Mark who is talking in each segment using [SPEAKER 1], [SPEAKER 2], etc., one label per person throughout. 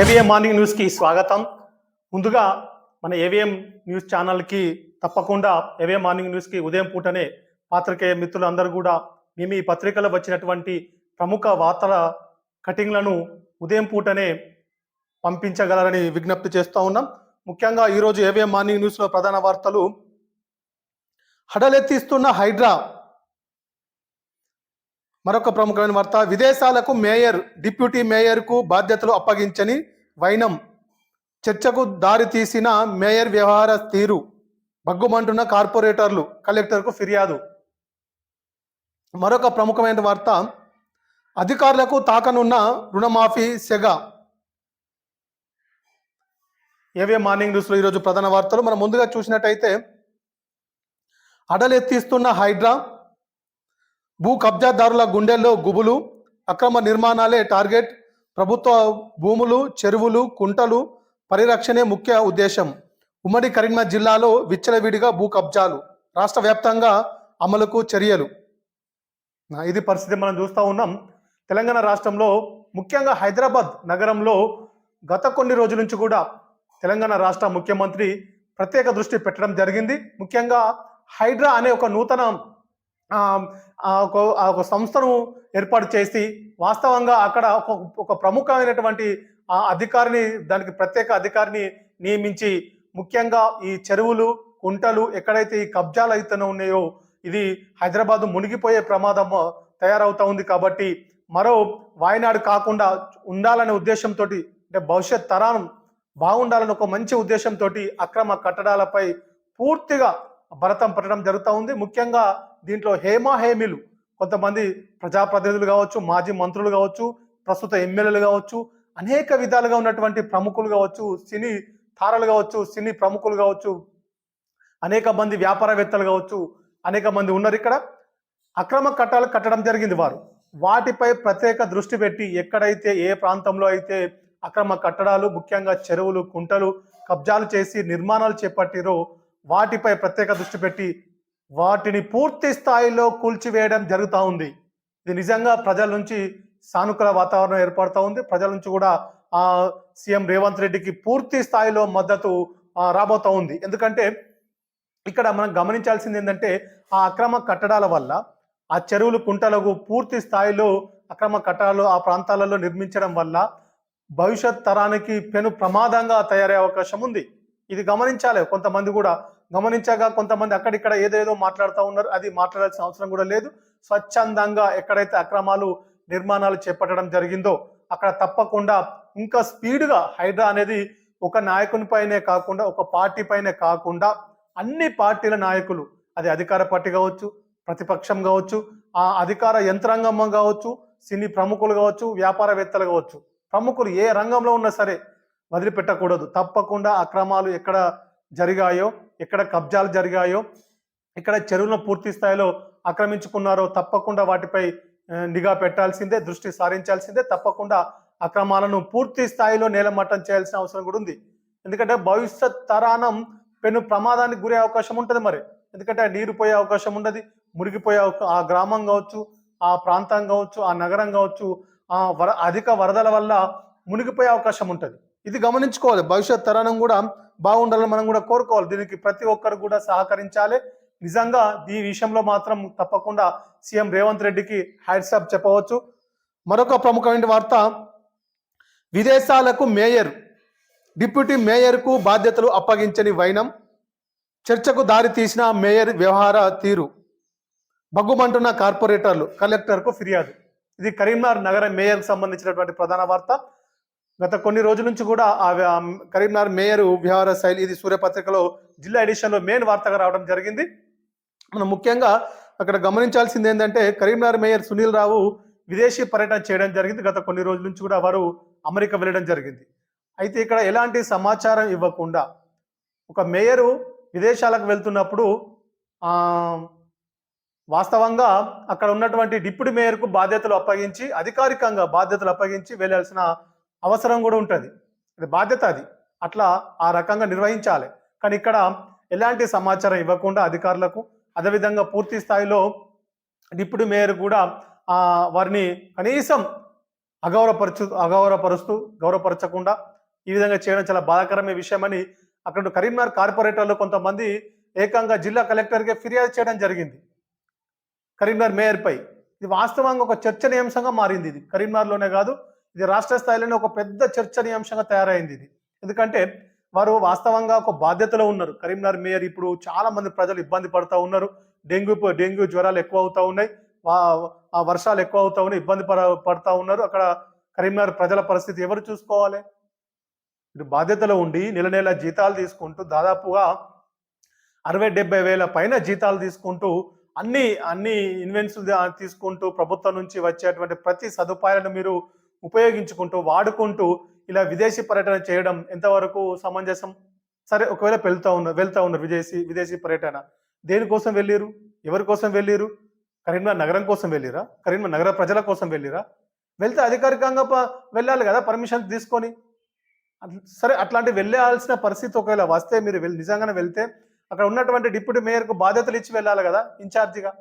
[SPEAKER 1] AVM morning న్యూస్కి స్వాగతం. ముందుగా మన ఏవిఎం న్యూస్ ఛానల్కి తప్పకుండా ఏవిఎం మార్నింగ్ న్యూస్కి ఉదయం పూటనే పాత్రికేయ మిత్రులందరూ కూడా మేము ఈ పత్రికలో వచ్చినటువంటి ప్రముఖ వార్తల కటింగ్లను ఉదయం పూటనే పంపించగలరని విజ్ఞప్తి చేస్తూ ఉన్నాం. ముఖ్యంగా ఈరోజు ఏవిఎం మార్నింగ్ న్యూస్లో ప్రధాన వార్తలు. హడలెత్తిస్తున్న హైడ్రా మరొక ప్రముఖమైన వార్త విదేశాలకు మేయర్ డిప్యూటీ మేయర్కు బాధ్యతలు అప్పగించని వైనం. చర్చకు దారి తీసిన మేయర్ వ్యవహార తీరు బగ్గుమంటున్న కార్పొరేటర్లు కలెక్టర్కు ఫిర్యాదు. మరొక ప్రముఖమైన వార్త అధికారులకు తాకనున్న రుణమాఫీ సెగ. ఏవే మార్నింగ్ న్యూస్లో ఈరోజు ప్రధాన వార్తలు? మనం ముందుగా చూసినట్టయితే అడలెత్తిస్తున్న హైడ్రా భూ కబ్జాదారుల గుండెల్లో గుబులు అక్రమ నిర్మాణాలే టార్గెట్ ప్రభుత్వ భూములు చెరువులు కుంటలు పరిరక్షణే ముఖ్య ఉద్దేశం. ఉమ్మడి కరీంనగర్ జిల్లాలో విచ్చలవిడిగా భూ కబ్జాలు రాష్ట్ర వ్యాప్తంగా అమలుకు చర్యలు. ఇది పరిస్థితి మనం చూస్తూ ఉన్నాం. తెలంగాణ రాష్ట్రంలో ముఖ్యంగా హైదరాబాద్ నగరంలో గత కొన్ని రోజుల నుంచి కూడా తెలంగాణ రాష్ట్ర ముఖ్యమంత్రి ప్రత్యేక దృష్టి పెట్టడం జరిగింది. ముఖ్యంగా హైడ్రా అనే ఒక నూతన ఒక ఆ ఒక సంస్థను ఏర్పాటు చేసి వాస్తవంగా అక్కడ ఒక ఒక ప్రముఖమైనటువంటి ఆ అధికారిని దానికి ప్రత్యేక అధికారిని నియమించి ముఖ్యంగా ఈ చెరువులు కుంటలు ఎక్కడైతే ఈ కబ్జాలు అయితేనే ఉన్నాయో ఇది హైదరాబాద్ మునిగిపోయే ప్రమాదం తయారవుతా ఉంది కాబట్టి మరో వాయనాడు కాకుండా ఉండాలనే ఉద్దేశంతో అంటే భవిష్యత్ తరానం బాగుండాలని ఒక మంచి ఉద్దేశంతో అక్రమ కట్టడాలపై పూర్తిగా భరతం పట్టడం జరుగుతూ ఉంది. ముఖ్యంగా దీంట్లో హేమా హేమిలు కొంతమంది ప్రజాప్రతినిధులు కావచ్చు మాజీ మంత్రులు కావచ్చు ప్రస్తుత ఎమ్మెల్యేలు కావచ్చు అనేక విధాలుగా ఉన్నటువంటి ప్రముఖులు కావచ్చు సినీ తారలు కావచ్చు సినీ ప్రముఖులు కావచ్చు అనేక మంది వ్యాపారవేత్తలు కావచ్చు అనేక మంది ఉన్నారు ఇక్కడ. అక్రమ కట్టాలు కట్టడం జరిగింది వారు. వాటిపై ప్రత్యేక దృష్టి పెట్టి ఎక్కడైతే ఏ ప్రాంతంలో అయితే అక్రమ కట్టడాలు ముఖ్యంగా చెరువులు కుంటలు కబ్జాలు చేసి నిర్మాణాలు చేపట్టిరో వాటిపై ప్రత్యేక దృష్టి పెట్టి వాటిని పూర్తి స్థాయిలో కూల్చివేయడం జరుగుతూ ఉంది. ఇది నిజంగా ప్రజల నుంచి సానుకూల వాతావరణం ఏర్పడుతూ ఉంది. ప్రజల నుంచి కూడా ఆ సీఎం రేవంత్ రెడ్డికి పూర్తి స్థాయిలో మద్దతు రాబోతూ ఉంది. ఎందుకంటే ఇక్కడ మనం గమనించాల్సింది ఏంటంటే ఆ అక్రమ కట్టడాల వల్ల ఆ చెరువులు కుంటలకు పూర్తి స్థాయిలో అక్రమ కట్టడాలు ఆ ప్రాంతాలలో నిర్మించడం వల్ల భవిష్యత్ తరానికి పెను ప్రమాదంగా తయారయ్యే అవకాశం ఉంది. ఇది గమనించాలి. కొంతమంది కూడా గమనించగా కొంతమంది అక్కడిక్కడ ఏదేదో మాట్లాడుతూ ఉన్నారు. అది మాట్లాడాల్సిన అవసరం కూడా లేదు. స్వచ్ఛందంగా ఎక్కడైతే అక్రమాలు నిర్మాణాలు చేపట్టడం జరిగిందో అక్కడ తప్పకుండా ఇంకా స్పీడ్గా హైడ్రా అనేది ఒక నాయకుని పైనే కాకుండా ఒక పార్టీ పైనే కాకుండా అన్ని పార్టీల నాయకులు అది అధికార పార్టీ కావచ్చు ప్రతిపక్షం కావచ్చు ఆ అధికార యంత్రాంగం కావచ్చు సినీ ప్రముఖులు కావచ్చు వ్యాపారవేత్తలు కావచ్చు ప్రముఖులు ఏ రంగంలో ఉన్నా సరే వదిలిపెట్టకూడదు. తప్పకుండా అక్రమాలు ఎక్కడ జరిగాయో ఎక్కడ కబ్జాలు జరిగాయో ఇక్కడ చెరువులను పూర్తి స్థాయిలో ఆక్రమించుకున్నారో తప్పకుండా వాటిపై నిఘా పెట్టాల్సిందే దృష్టి సారించాల్సిందే. తప్పకుండా అక్రమాలను పూర్తి స్థాయిలో నేలమట్టం చేయాల్సిన అవసరం కూడా ఉంది. ఎందుకంటే భవిష్యత్ తరానం పెను ప్రమాదానికి గురే అవకాశం ఉంటుంది మరి. ఎందుకంటే నీరు పోయే అవకాశం ఉండదు మురిగిపోయే ఆ గ్రామం కావచ్చు ఆ ప్రాంతం కావచ్చు ఆ నగరం కావచ్చు ఆ వర అధిక వరదల వల్ల మునిగిపోయే అవకాశం ఉంటుంది. ఇది గమనించుకోవాలి. భవిష్యత్ తరానం కూడా బాగుండాలని మనం కూడా కోరుకోవాలి. దీనికి ప్రతి ఒక్కరు కూడా సహకరించాలి. నిజంగా ఈ విషయంలో మాత్రం తప్పకుండా సీఎం రేవంత్ రెడ్డికి హ్యాట్సాప్ చెప్పవచ్చు. మరొక ప్రముఖమైన వార్త విదేశాలకు మేయర్ డిప్యూటీ మేయర్కు బాధ్యతలు అప్పగించని వైనం. చర్చకు దారి తీసిన మేయర్ వ్యవహార తీరు. బగ్గుమంటున్న కార్పొరేటర్లు కలెక్టర్కు ఫిర్యాదు. ఇది కరీంనగర్ నగర మేయర్కు సంబంధించినటువంటి ప్రధాన వార్త. గత కొన్ని రోజుల నుంచి కూడా ఆ కరీంనగర్ మేయర్ వ్యవహార శైలి ఇది సూర్యపత్రికలో జిల్లా ఎడిషన్లో మెయిన్ వార్తగా రావడం జరిగింది. మనం ముఖ్యంగా అక్కడ గమనించాల్సింది ఏంటంటే కరీంనగర్ మేయర్ సునీల్ రావు విదేశీ పర్యటన చేయడం జరిగింది. గత కొన్ని రోజుల నుంచి కూడా వారు అమెరికా వెళ్ళడం జరిగింది. అయితే ఇక్కడ ఎలాంటి సమాచారం ఇవ్వకుండా ఒక మేయరు విదేశాలకు వెళ్తున్నప్పుడు వాస్తవంగా అక్కడ ఉన్నటువంటి డిప్యూటీ మేయర్కు బాధ్యతలు అప్పగించి అధికారికంగా బాధ్యతలు అప్పగించి వెళ్ళాల్సిన అవసరం కూడా ఉంటుంది. అది బాధ్యత అది. అట్లా ఆ రకంగా నిర్వహించాలి. కానీ ఇక్కడ ఎలాంటి సమాచారం ఇవ్వకుండా అధికారులకు అదేవిధంగా పూర్తి స్థాయిలో డిప్యూటీ మేయర్ కూడా వారిని కనీసం అగౌరవపరచు అగౌరవపరుస్తూ గౌరవపరచకుండా ఈ విధంగా చేయడం చాలా బాధాకరమైన విషయమని అక్కడ కరీంనగర్ కార్పొరేటర్లు కొంతమంది ఏకంగా జిల్లా కలెక్టర్కి ఫిర్యాదు చేయడం జరిగింది. కరీంనగర్ మేయర్పై ఇది వాస్తవంగా ఒక చర్చనీయాంశంగా మారింది ఇది. కరీంనగర్లోనే కాదు ఇది రాష్ట్ర స్థాయిలోనే ఒక పెద్ద చర్చనీయాంశంగా తయారైంది ఇది. ఎందుకంటే వారు వాస్తవంగా ఒక బాధ్యతలో ఉన్నారు. కరీంనగర్ మేయర్ ఇప్పుడు చాలా మంది ప్రజలు ఇబ్బంది పడుతూ ఉన్నారు. డెంగ్యూ డెంగ్యూ జ్వరాలు ఎక్కువ అవుతా ఉన్నాయి. వా- ఆ వర్షాలు ఎక్కువ అవుతా ఉన్నాయి. ఇబ్బంది పడ పడతా ఉన్నారు. అక్కడ కరీంనగర్ ప్రజల పరిస్థితి ఎవరు చూసుకోవాలి? ఇటు బాధ్యతలో ఉండి నెల నెల జీతాలు తీసుకుంటూ దాదాపుగా అరవై డెబ్బై వేల పైన జీతాలు తీసుకుంటూ అన్ని అన్ని ఇన్వెన్స్ తీసుకుంటూ ప్రభుత్వం నుంచి వచ్చేటువంటి ప్రతి సదుపాయాలను మీరు ఉపయోగించుకుంటూ వాడుకుంటూ ఇలా విదేశీ పర్యటన చేయడం ఎంతవరకు సమంజసం? సరే ఒకవేళ వెళ్తా ఉన్నారు వెళ్తా ఉన్నారు విదేశీ విదేశీ పర్యటన దేనికోసం వెళ్ళిరు ఎవరి కోసం వెళ్ళిరు కరీంనగర్ నగరం కోసం వెళ్ళిరా? కరీంనగర్ నగర ప్రజల కోసం వెళ్ళిరా? వెళ్తే అధికారికంగా ప- వెళ్ళాలి కదా పర్మిషన్ తీసుకొని. సరే అట్లాంటి వెళ్ళాల్సిన పరిస్థితి ఒకవేళ వస్తే మీరు వెళ్ళి నిజంగానే వెళ్తే అక్కడ ఉన్నటువంటి డిప్యూటీ మేయర్కు బాధ్యతలు ఇచ్చి వెళ్ళాలి కదా ఇన్ఛార్జిగా.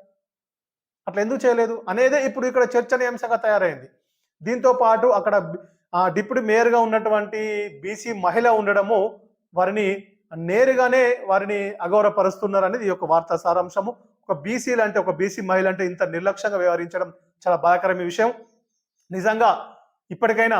[SPEAKER 1] అట్లా ఎందుకు చేయలేదు? అనేదే ఇప్పుడు ఇక్కడ చర్చనీయాంశంగా తయారైంది. దీంతో పాటు అక్కడ డిప్యూటీ మేయర్గా ఉన్నటువంటి బీసీ మహిళ ఉండడము వారిని నేరుగానే వారిని అగౌరవపరుస్తున్నారు అనేది ఈ యొక్క వార్తా సారాంశము. ఒక బీసీలు అంటే ఒక బీసీ మహిళ అంటే ఇంత నిర్లక్ష్యంగా వ్యవహరించడం చాలా బాధాకరమైన విషయం. నిజంగా ఇప్పటికైనా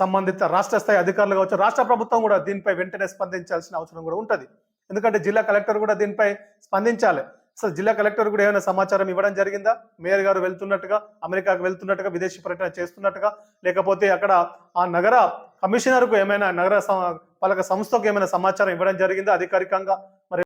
[SPEAKER 1] సంబంధిత రాష్ట్ర స్థాయి అధికారులు కావచ్చు రాష్ట్ర ప్రభుత్వం కూడా దీనిపై వెంటనే స్పందించాల్సిన అవసరం కూడా ఉంటుంది. ఎందుకంటే జిల్లా కలెక్టర్ కూడా దీనిపై స్పందించాలి. అసలు జిల్లా కలెక్టర్ కూడా ఏమైనా సమాచారం ఇవ్వడం జరిగిందా? మేయర్ గారు వెళ్తున్నట్టుగా అమెరికాకు వెళ్తున్నట్టుగా విదేశీ పర్యటన చేస్తున్నట్టుగా లేకపోతే అక్కడ ఆ నగర కమిషనర్కు ఏమైనా నగర స- పాలక సంస్థకు ఏమైనా సమాచారం ఇవ్వడం జరిగిందా అధికారికంగా? మరి